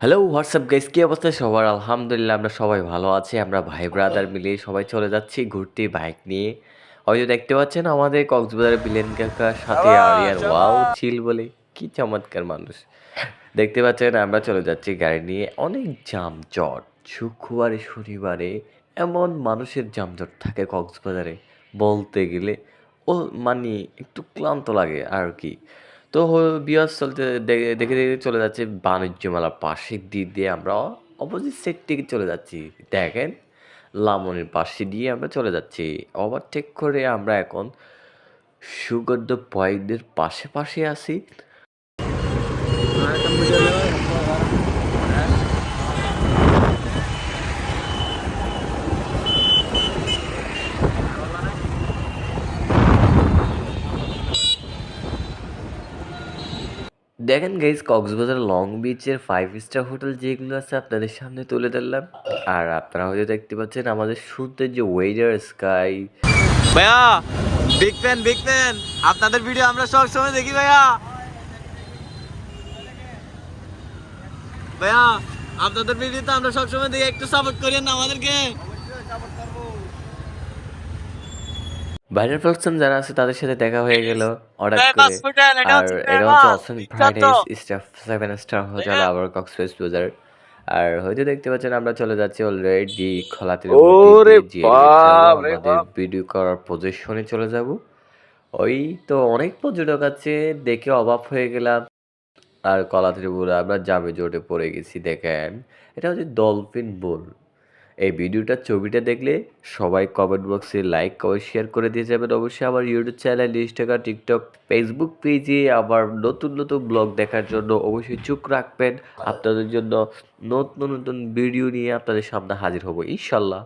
Hello WhatsApp guys কি অবস্থা? সবার আলহামদুলিল্লাহ আমরা সবাই ভালো আছি। আমরা ভাই ব্রাদার মিলে সবাই চলে যাচ্ছি ঘুরতে বাইক নিয়ে। হয়তো দেখতে পাচ্ছেন আমাদের কক্সবাজারের বিলেন কাকার সাথে আরিয়ান ওয়াও চিল বলে। কি চমৎকার মানুষ। দেখতে পাচ্ছেন আমরা চলে যাচ্ছি গাড়ি নিয়ে। অনেক জামজট শুক্রবারে শনিবারে এমন মানুষের জামজট থাকে কক্সবাজারে। বলতে গেলে ও মানে একটু ক্লান্ত লাগে আর কি। তো বিয়াস চলতে দেখে দেখে চলে যাচ্ছে বাণিজ্য মেলার পাশের দিক দিয়ে আমরা অপোজিট সাইড থেকে চলে যাচ্ছি। দেখেন লামনের পাশে দিয়ে আমরা চলে যাচ্ছি। ওভারটেক করে আমরা এখন সুগন্ধ পয়েন্টের পাশে পাশে আছি। দেখেন গাইজ কক্সবাজার লং বিচের ফাইভ স্টার হোটেল যেগুলো আছে আপনাদের সামনে তুলে ধরলাম। আর আপনারা হয়তো দেখতে পাচ্ছেন আমাদের সুন্দর যে ওয়েদার স্কাই ভাইয়া বিগ ফ্যান আপনাদের ভিডিও আমরা সব সময় দেখি, ভাইয়া। ভাইয়া, আপনাদের ভিডিও তো আমরা সব সময় দেখি, একটু সাপোর্ট করেন আমাদেরকে। বাইরের পার্সন যারা আছে তাদের সাথে দেখা হয়ে গেল অর্ডার করে। আর এটা হচ্ছে। Friday staff seven star hotel আবার কক্সবাজার বাজার আর হয়তো দেখতে পাচ্ছেন আমরা চলে যাচ্ছি অলরেডি খোলাতে ওরে বাপ রে বাপ। ভিডিও করার পজিশনে চলে যাব। ওই তো অনেক পর্যটক আছে দেখে অবাক হয়ে গেলাম। আর কলা ত্রিপুরা আমরা জামে জোটে পড়ে গেছি দেখেন। এটা হচ্ছে ডলফিন বোল এই ভিডিওটার ছবিটা দেখলে সবাই কমেন্ট বক্সে লাইক কমেন্ট শেয়ার করে দিয়ে যাবেন। অবশ্যই আমার YouTube channel Instagram TikTok Facebook পেজে আবার নতুন নতুন ব্লগ দেখার জন্য অবশ্যই চোখ রাখবেন। আপনাদের জন্য নতুন নতুন ভিডিও নিয়ে আপনাদের সামনে হাজির হব, ইনশাল্লাহ।